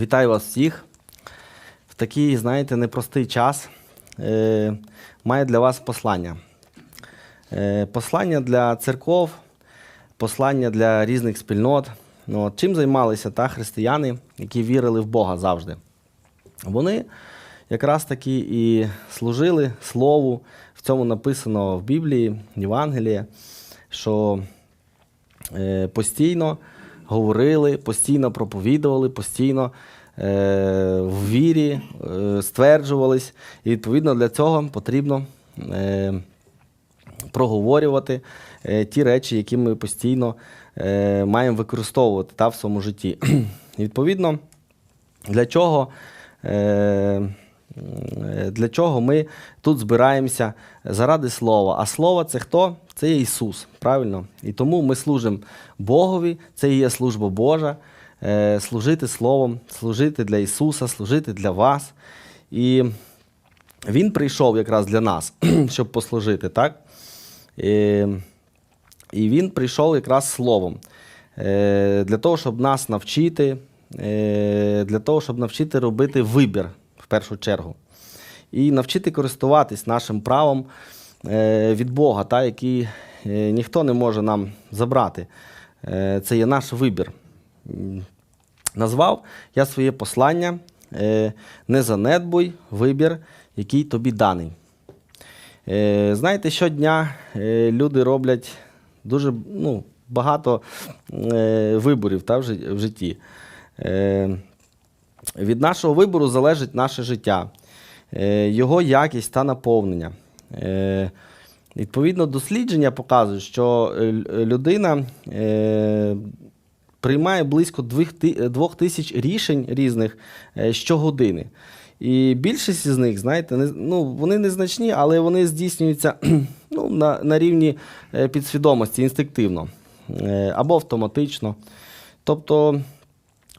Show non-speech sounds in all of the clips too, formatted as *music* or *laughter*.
Вітаю вас всіх. В такий, знаєте, непростий час е, має для вас послання. Е, послання для церков, послання для різних спільнот. Ну, от чим займалися та, християни, які вірили в Бога завжди? Вони якраз таки і служили Слову. В цьому написано в Біблії, в Євангелії, що е, постійно говорили, постійно проповідували, постійно е, в вірі е, стверджувались. І відповідно для цього потрібно е, проговорювати е, ті речі, які ми постійно е, маємо використовувати та, в своєму житті. *clears throat* Відповідно, для чого. Е, для чого ми тут збираємося заради слова. А слово це хто? Це є Ісус, правильно? І тому ми служимо Богові, це є служба Божа, е, служити Словом, служити для Ісуса, служити для вас. І Він прийшов якраз для нас, *clears throat* щоб послужити, так? І, Він прийшов якраз Словом е, для того, щоб нас навчити, е, для того, щоб навчити робити вибір першу чергу. І навчити користуватись нашим правом е, від Бога, та, який е, ніхто не може нам забрати. Е, Це є наш вибір. Назвав я своє послання Не занедбуй вибір, який тобі даний. Знаєте, щодня люди роблять дуже ну, багато виборів та, в житті. Від нашого вибору залежить наше життя, е, його якість та наповнення. Е, Відповідно, дослідження показують, що е, людина приймає близько двох ти- е, двох тисяч рішень різних щогодини. І більшість з них, знаєте, не, ну, вони незначні, але вони здійснюються *clears throat* ну, на, на рівні підсвідомості інстинктивно або автоматично. Тобто,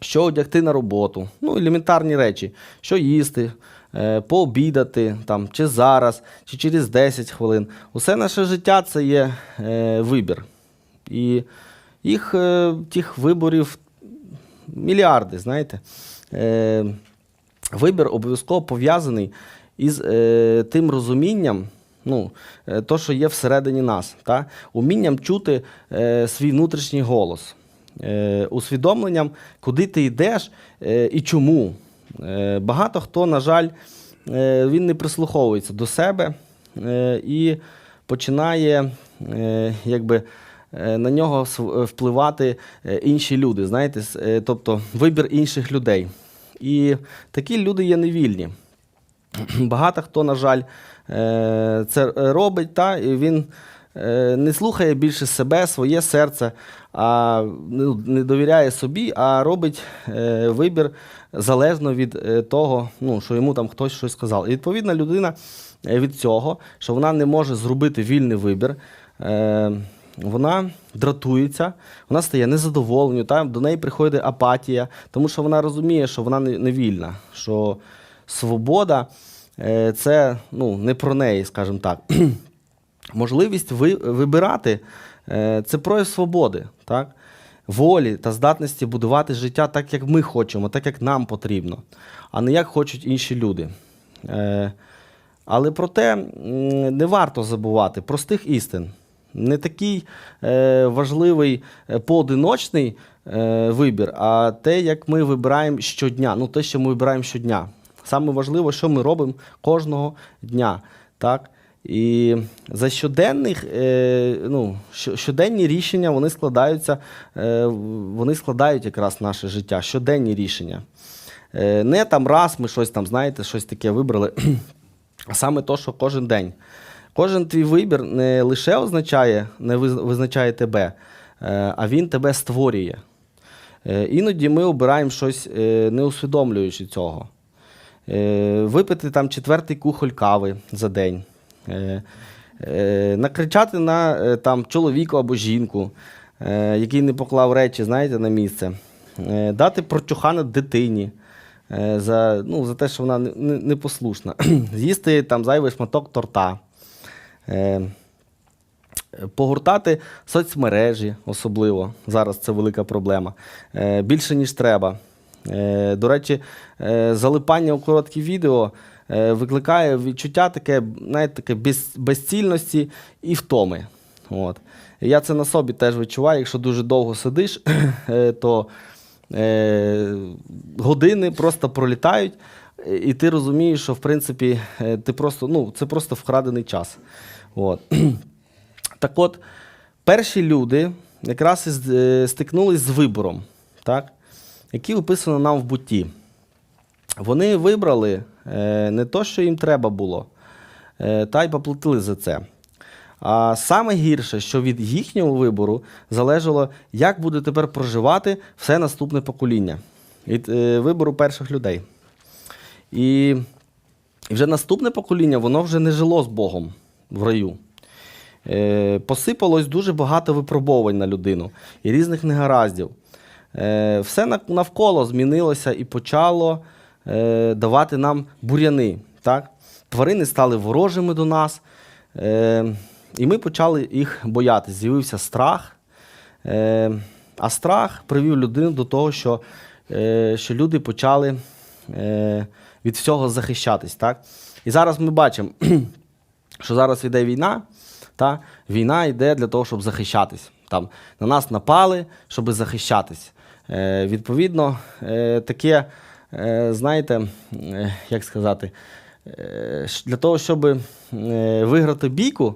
що одягти на роботу, ну, елементарні речі, що їсти, е, пообідати, там, чи зараз, чи через 10 хвилин. Усе наше життя це є е, вибір. І їх е, тих виборів мільярди, знаєте. Вибір обов'язково пов'язаний із е, тим розумінням, ну, то, що є всередині нас, та? умінням чути е, свій внутрішній голос, усвідомленням, куди ти йдеш е, і чому. Е, багато хто, на жаль, е, він не прислуховується до себе е, і починає е, якби, е, на нього впливати е, інші люди, знаєте, е, тобто вибір інших людей. І такі люди є невільні. Багато хто, на жаль, е, це робить, та, і він е, не слухає більше себе, своє серце, а ну, не довіряє собі, а робить е, вибір залежно від е, того, ну, що йому там хтось щось сказав. І відповідна людина е, від цього, що вона не може зробити вільний вибір. е, Вона дратується, вона стає незадоволеною, та, до неї приходить апатія, тому що вона розуміє, що вона не, вільна, що свобода е, це ну, не про неї, скажімо так. Можливість ви, вибирати е, це прояв свободи, так? волі та здатності будувати життя так, як ми хочемо, так, як нам потрібно, а не як хочуть інші люди. Е, але проте не варто забувати простих істин. Не такий е, важливий поодиночний вибір, а те, як ми вибираємо щодня. Ну, те, що ми вибираємо щодня. Саме важливо, що ми робимо кожного дня. Так? І за щоденних, е, ну, щоденні рішення вони складаються, е, вони складають якраз наше життя, щоденні рішення. Е, не там раз ми щось там, знаєте, щось таке вибрали, *clears throat* а саме то, що кожен день. Кожен твій вибір не лише означає, не визначає тебе, а він тебе створює. Іноді ми обираємо щось, не усвідомлюючи цього. Випити там четвертий кухоль кави за день, накричати на е, там, чоловіка або жінку, е, який не поклав речі, знаєте, на місце, Е, дати прочухана дитині е, за, ну, за те, що вона не- не- непослушна, *clears throat* з'їсти там зайвий шматок торта. Е, Погортати соцмережі, особливо зараз це велика проблема. Е, більше ніж треба. Е, До речі, е, залипання у короткі відео е, викликає відчуття таке, знаєте, таке без, безцільності і втоми. От. Я це на собі теж відчуваю. Якщо дуже довго сидиш, *coughs* е, то е, години просто пролітають, е, і ти розумієш, що в принципі е, ти просто, ну, це просто вкрадений час. От. *clears throat* Так от, перші люди якраз е, стикнулись з вибором, так, який описано нам в бутті. Вони вибрали е, не то, що їм треба було, е, та й поплатили за це. А саме гірше, що від їхнього вибору залежало, як буде тепер проживати все наступне покоління від е, вибору перших людей. І, вже наступне покоління, воно вже не жило з Богом в раю. Посипалось дуже багато випробувань на людину і різних негараздів. Все навколо змінилося і почало е, давати нам бур'яни. Так? Тварини стали ворожими до нас, е, і ми почали їх боятися. З'явився страх. Е, а страх привів людину до того, що, що люди почали від всього захищатись. Так? І зараз ми бачимо, *clears throat* що зараз йде війна, та війна йде для того, щоб захищатись. Там, на нас напали, щоб захищатись. Е, відповідно, е, таке, знаєте, е, як сказати, е, для того, щоб е, виграти бійку,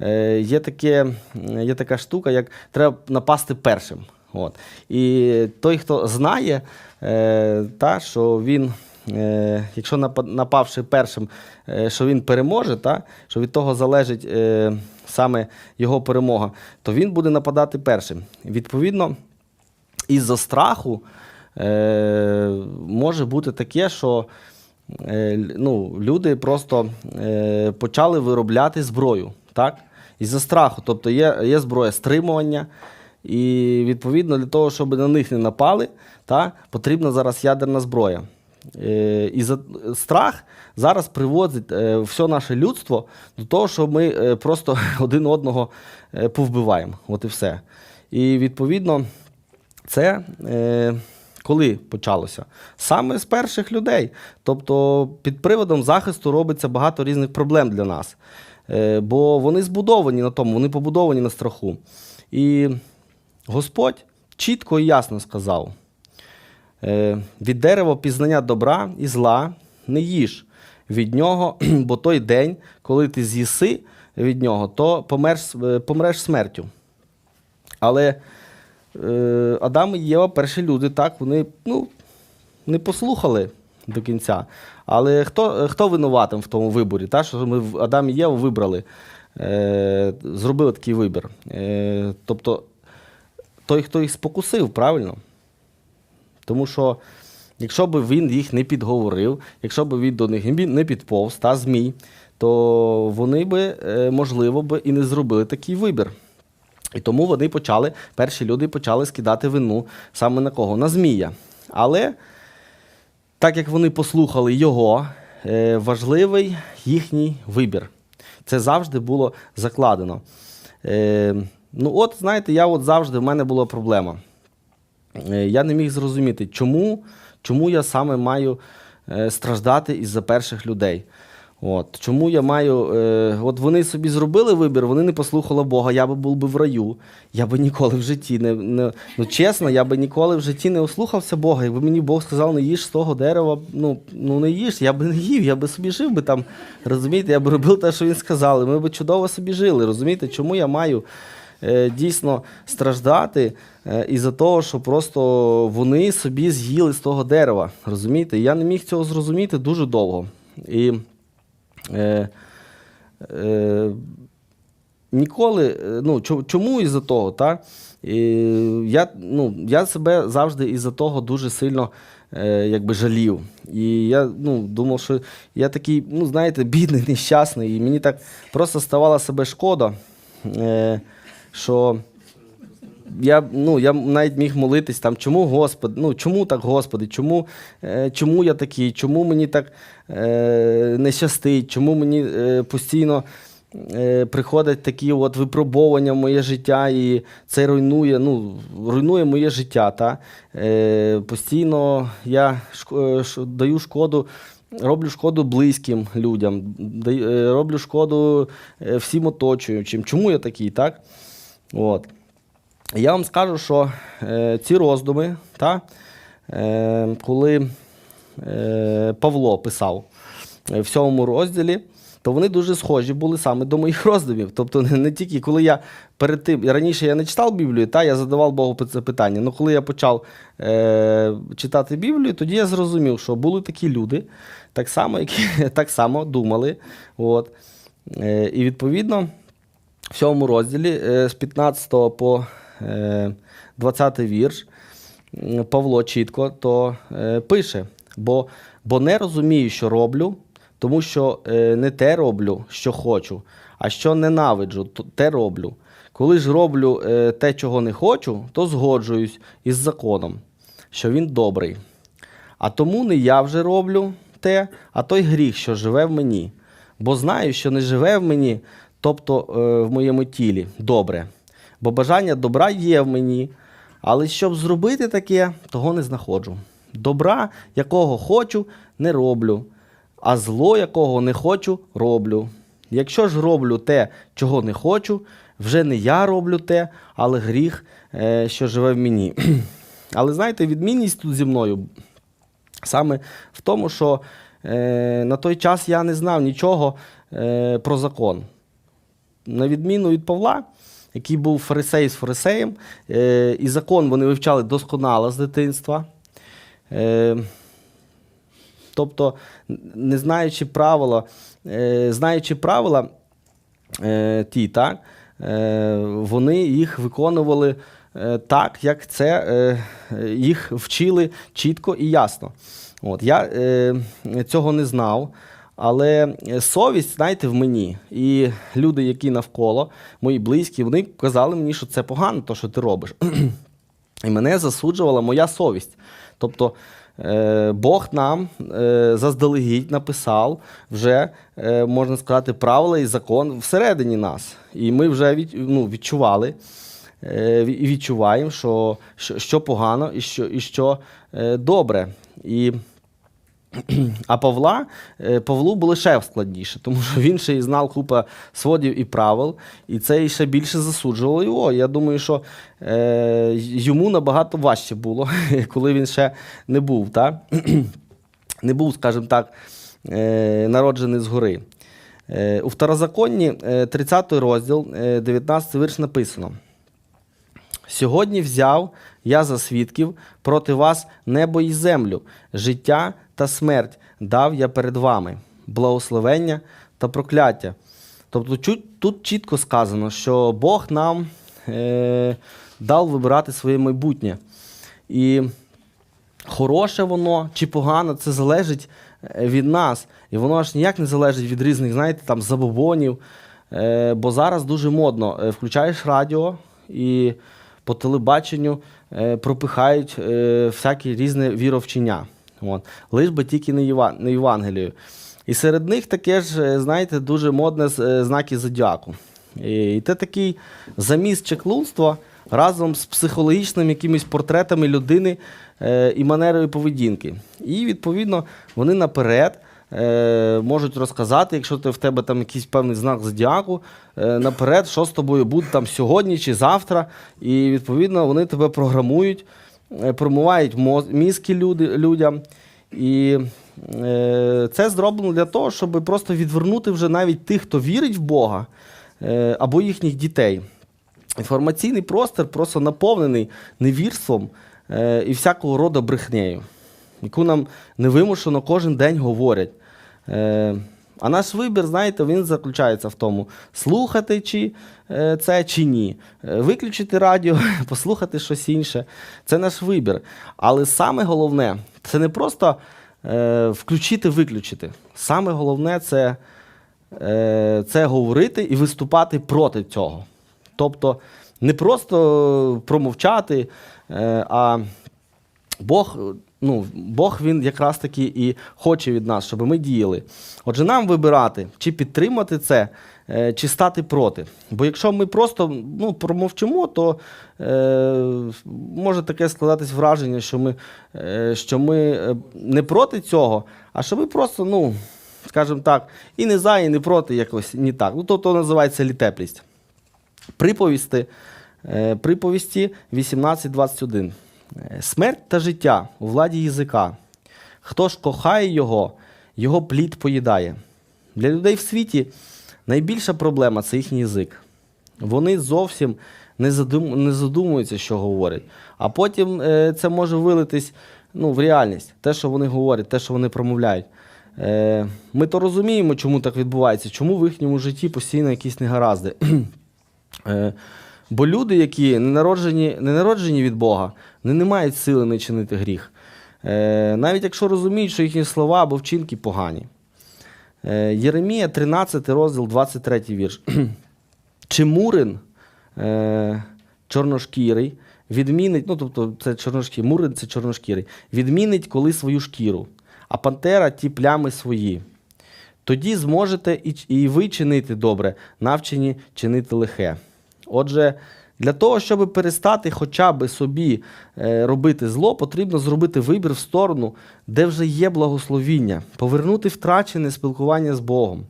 е, є, таке, е, є така штука, як треба напасти першим. От. І той, хто знає, е, та, що він, е, якщо напавши першим, е, що він переможе, та, що від того залежить е, саме його перемога, то він буде нападати першим. Відповідно, із-за страху е, може бути таке, що е, ну, люди просто е, почали виробляти зброю. Так? Із-за страху. Тобто є, є зброя стримування, і відповідно для того, щоб на них не напали, та, потрібна зараз ядерна зброя. Е, і за страх зараз приводить е, все наше людство до того, що ми е, просто *laughs* один одного е, повбиваємо. От і все. І відповідно, це е, коли почалося? Саме з перших людей. Тобто під приводом захисту робиться багато різних проблем для нас. Е, бо вони збудовані на тому, вони побудовані на страху. І Господь чітко і ясно сказав: е, від дерева пізнання добра і зла не їж від нього, *clears throat* бо той день, коли ти з'їси від нього, то помреш, е, помреш смертю. Але Адам і Єва, перші люди, так, вони ну, не послухали до кінця. Але хто, хто винуватим в тому виборі? Та, що ми Адам і Єву вибрали, е, зробили такий вибір. Е, тобто той, хто їх спокусив, правильно? Тому що якщо б він їх не підговорив, якщо б він до них не- підповз та змій, то вони би, е, можливо, би і не зробили такий вибір. І тому вони почали, перші люди почали скидати вину саме на кого? На Змія. Але так як вони послухали його, е, важливий їхній вибір. Це завжди було закладено. Е, ну, от, знаєте, я от завжди в мене була проблема. Е, Я не міг зрозуміти, чому, чому я саме маю страждати із-за перших людей. От. Чому я маю. Е, от вони собі зробили вибір, вони не послухали Бога, я би був би в раю. Я би ніколи в житті не, не. Ну, чесно, я би ніколи в житті не ослухався Бога. Якби мені Бог сказав, не їж з того дерева, ну, ну не їж, я би не їв, я би собі жив би там. Розумієте, я би робив те, що він сказав. Ми б чудово собі жили. Розумієте, чому я маю е, дійсно страждати е, із-за того, що просто вони собі з'їли з того дерева. Розумієте? Я не міг цього зрозуміти дуже довго. І е, е, ніколи, е, ну, чому із-за того? Та? І я, ну, я себе завжди із-за того дуже сильно е, якби жалів. І я ну, думав, що я такий, ну, знаєте, *laughs* бідний, нещасний, і мені так просто ставала себе шкода, е, що я, ну, я навіть міг молитись там, чому Господи, ну чому так, Господи, чому, е, чому я такий, чому мені так е, не щастить, чому мені е, постійно е, приходять такі от випробування в моє життя, і це руйнує, ну, руйнує моє життя. Та? Е, постійно я е, даю шкоду. Роблю шкоду близьким людям, е, роблю шкоду е, всім оточуючим. Чому я такий, так? От. Я вам скажу, що е, ці роздуми, та, е, коли е, Павло писав е, в сьомому розділі, то вони дуже схожі були саме до моїх роздумів. Тобто не, не тільки коли я перед тим, раніше я не читав Біблію, та я задавав Богу це питання. але коли я почав е, читати Біблію, тоді я зрозумів, що були такі люди, так само, які *laughs* так само думали. От. Е, і відповідно в сьомому розділі е, з 15 по е, 20 вірш Павло чітко то е, пише, бо, бо не розумію, що роблю, тому що е, не те роблю, що хочу, а що ненавиджу, то те роблю. Коли ж роблю е, те, чого не хочу, то згоджуюсь із законом, що він добрий. А тому не я вже роблю те, а той гріх, що живе в мені. Бо знаю, що не живе в мені, тобто е, в моєму тілі, добре. Бо бажання добра є в мені, але щоб зробити таке, того не знаходжу. Добра, якого хочу, не роблю, а зло, якого не хочу, роблю. Якщо ж роблю те, чого не хочу, вже не я роблю те, але гріх, е, що живе в мені. *clears throat* Але знаєте, відмінність тут зі мною саме в тому, що е, на той час я не знав нічого е, про закон. На відміну від Павла, який був фарисей з фарисеєм, е, і закон вони вивчали досконало з дитинства. Е, тобто, не знаючи правила, е, знаючи правила ті, так, вони їх виконували так, як це їх вчили чітко і ясно. От, я цього не знав. Але совість, знаєте, в мені. І люди, які навколо, мої близькі, вони казали мені, що це погано, то, що ти робиш. *clears throat* І мене засуджувала моя совість. Тобто е, Бог нам е, заздалегідь написав вже, е, можна сказати, правила і закон всередині нас. І ми вже від, ну, відчували е, і відчуваємо, що, що, що погано і що, і що е, добре. І *clears throat* а Павла, е, Павлу було ще складніше, тому що він ще й знав купа сводів і правил, і це ще більше засуджувало його. Я думаю, що е, йому набагато важче було, *laughs* коли він ще не був, так? *clears throat* не був, скажімо так, е, народжений згори. Е, у второзаконні, е, 30 розділ, е, 19 вірш написано. Сьогодні взяв я за свідків проти вас небо і землю, життя та смерть дав я перед вами, благословення та прокляття. Тобто тут чітко сказано, що Бог нам е, дав вибирати своє майбутнє. І хороше воно чи погане, це залежить е, від нас. І воно аж ніяк не залежить від різних, знаєте, там забобонів. Е, бо зараз дуже модно. Е, Включаєш радіо і по телебаченню е, пропихають е, всякі різні віровчення. От. Лиш би тільки не, Єва, не Євангелію. І серед них таке ж, е, знаєте, дуже модне е, знаки зодіаку. І це такий заміст чеклунства разом з психологічними якимись портретами людини е, і манерою поведінки. І, відповідно, вони наперед можуть розказати, якщо ти в тебе там якийсь певний знак зодіаку, наперед, що з тобою буде там сьогодні чи завтра. І, відповідно, вони тебе програмують, промивають мізки люди, людям. І е, це зроблено для того, щоб просто відвернути вже навіть тих, хто вірить в Бога е, або їхніх дітей. Інформаційний простір просто наповнений невірством е, і всякого роду брехнею, яку нам невимушено кожен день говорять. А наш вибір, знаєте, він заключається в тому, слухати чи е, це чи ні. Е, Виключити радіо, *laughs* послухати щось інше. Це наш вибір. Але саме головне, це не просто е, включити-виключити. Саме головне це, це говорити і виступати проти цього. Тобто не просто промовчати, а Бог ну, Бог він якраз таки і хоче від нас, щоб ми діяли. Отже, нам вибирати, чи підтримати це, е, чи стати проти. Бо якщо ми просто ну, промовчимо, то е, може таке складатись враження, що ми, е, що ми е, не проти цього, а що ми просто, ну, скажімо так, і не за, і не проти якось не так. Ну, то, то називається літеплість. Приповісти, е, приповісті 18.21. Е, Смерть та життя у владі язика. Хто ж кохає його, його плід поїдає. Для людей в світі найбільша проблема це їхній язик. Вони зовсім не, задум, не задумуються, що говорять. А потім е, це може вилитись ну, в реальність, те, що вони говорять, те, що вони промовляють. Е, ми то розуміємо, чому так відбувається, чому в їхньому житті постійно якісь негаразди. *clears throat* Бо люди, які не народжені, не народжені від Бога, вони не мають сили не чинити гріх. Е, Навіть якщо розуміють, що їхні слова або вчинки погані. Е, Єремія, 13 розділ, 23 вірш. *clears throat* Чи Мурин, е, чорношкірий, відмінить, ну тобто це чорношкірий, Мурин це чорношкірий, відмінить коли свою шкіру, а пантера ті плями свої. Тоді зможете і, і ви чинити добре, навчені чинити лихе. Отже, для того, щоб перестати хоча б собі е, робити зло, потрібно зробити вибір в сторону, де вже є благословіння, повернути втрачене спілкування з Богом,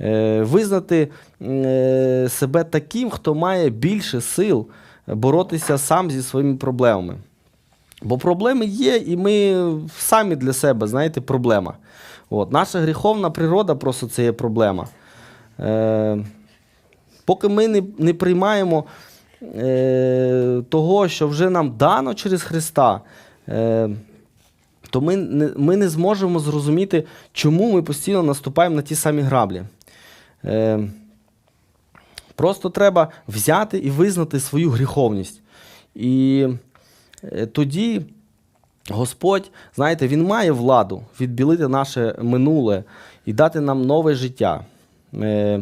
е, визнати е, себе таким, хто має більше сил боротися сам зі своїми проблемами. Бо проблеми є, і ми самі для себе, знаєте, проблема. От. Наша гріховна природа просто це є проблема. Поки ми не, не приймаємо е, того, що вже нам дано через Христа, е, то ми не, ми не зможемо зрозуміти, чому ми постійно наступаємо на ті самі граблі. Е, просто треба взяти і визнати свою гріховність. І е, тоді Господь, знаєте, Він має владу відбілити наше минуле і дати нам нове життя е,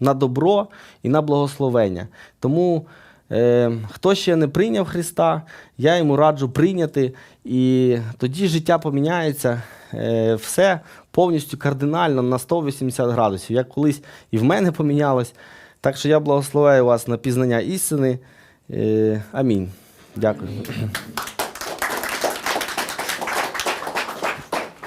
на добро і на благословення. Тому, е, хто ще не прийняв Христа, я йому раджу прийняти, і тоді життя поміняється. Е, все повністю кардинально на 180 градусів. Як колись і в мене помінялось. Так що я благословляю вас на пізнання істини. Е, амінь. Дякую.